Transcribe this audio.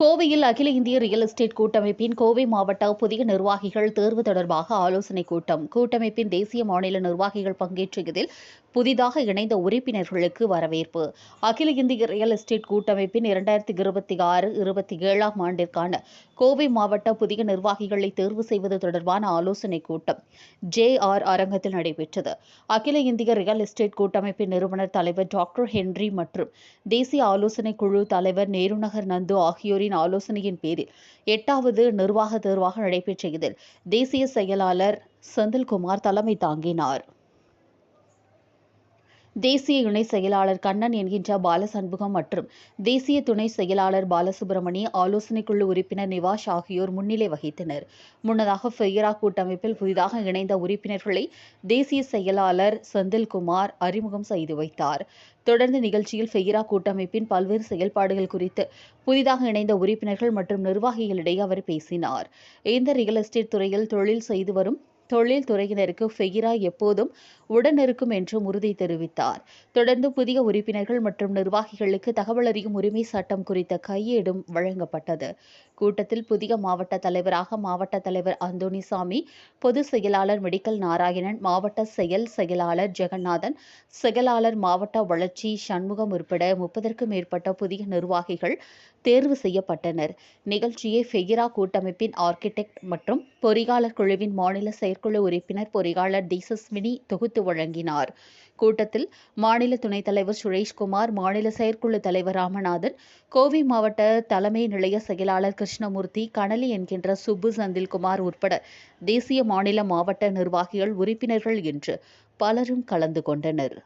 கோவையில் அகில இந்திய ரியல் எஸ்டேட் கூட்டமைப்பின் கோவை மாவட்ட புதிய நிர்வாகிகள் தேர்வு தொடர்பாக ஆலோசனைக் கூட்டம். கூட்டமைப்பின் தேசிய மாநில நிர்வாகிகள் பங்கேற்ற இதில் புதிதாக இணைந்த உறுப்பினர்களுக்கு வரவேற்பு. அகில இந்திய ரியல் எஸ்டேட் கூட்டமைப்பின் இரண்டாயிரத்தி இருபத்தி ஆறு இருபத்தி ஏழாம் ஆண்டிற்கான கோவை மாவட்ட புதிய நிர்வாகிகளை தேர்வு செய்வது தொடர்பான ஆலோசனைக் கூட்டம் ஜே ஆர் அரங்கத்தில் நடைபெற்றது. அகில இந்திய ரியல் எஸ்டேட் கூட்டமைப்பின் நிறுவனர் தலைவர் டாக்டர் ஹென்றி மற்றும் தேசிய ஆலோசனை குழு தலைவர் நேருநகர் நந்து ஆகியோரின் ஆலோசனையின் பேரில் எட்டாவது நிர்வாக தேர்வாக நடைபெற்ற இதில் தேசிய செயலாளர் செந்தில்குமார் தலைமை தாங்கினார். தேசிய இணை செயலாளர் கண்ணன் என்கின்ற பாலசண்முகம் மற்றும் தேசிய துணை செயலாளர் பாலசுப்ரமணி ஆலோசனை குழு உறுப்பினர் நிவாஷ் ஆகியோர் முன்னிலை வகித்தனர். முன்னதாக ஃபெயரா கூட்டமைப்பில் புதிதாக இணைந்த உறுப்பினர்களை தேசிய செயலாளர் செந்தில்குமார் அறிமுகம் செய்து வைத்தார். தொடர்ந்து நிகழ்ச்சியில் ஃபெயிரா கூட்டமைப்பின் பல்வேறு செயல்பாடுகள் குறித்து புதிதாக இணைந்த உறுப்பினர்கள் மற்றும் நிர்வாகிகளிடையே அவர் பேசினார். இந்த ரியல் எஸ்டேட் துறையில் தொழில் செய்து வரும் தொழில் துறையினருக்கு ஃபெயிரா எப்போதும் உடனிருக்கும் என்றும் உறுதி தெரிவித்தார். தொடர்ந்து புதிய உறுப்பினர்கள் மற்றும் நிர்வாகிகளுக்கு தகவல் அறியும் உரிமை சட்டம் குறித்த கையேடும் வழங்கப்பட்டது. கூட்டத்தில் புதிய மாவட்ட தலைவராக மாவட்ட தலைவர் அந்தோணிசாமி பொதுச் செயலாளர் மெடிக்கல் நாராயணன் மாவட்ட செயல் செயலாளர் ஜெகநாதன் செயலாளர் மாவட்ட வளர்ச்சி சண்முகம் உட்பட முப்பதற்கும் மேற்பட்ட புதிய நிர்வாகிகள் தேர்வு செய்யப்பட்டனர். நிகழ்ச்சியை ஃபெயிரா கூட்டமைப்பின் ஆர்கிடெக்ட் மற்றும் பொறியாளர் குழுவின் மாநில செயற்குழு உறுப்பினர் பொறியாளர் தீசஸ்மினி தொகுத்து வழங்கினார். கூட்டத்தில் மாநில துணைத் தலைவர் சுரேஷ்குமார் மாநில செயற்குழு தலைவர் ராமநாதன் கோவை மாவட்ட தலைமை நிலைய செயலாளர் கிருஷ்ணமூர்த்தி கனலி என்கின்ற சுப்பு செந்தில்குமார் உட்பட தேசிய மாநில மாவட்ட நிர்வாகிகள் உறுப்பினர்கள் என்று பலரும் கலந்து கொண்டனர்.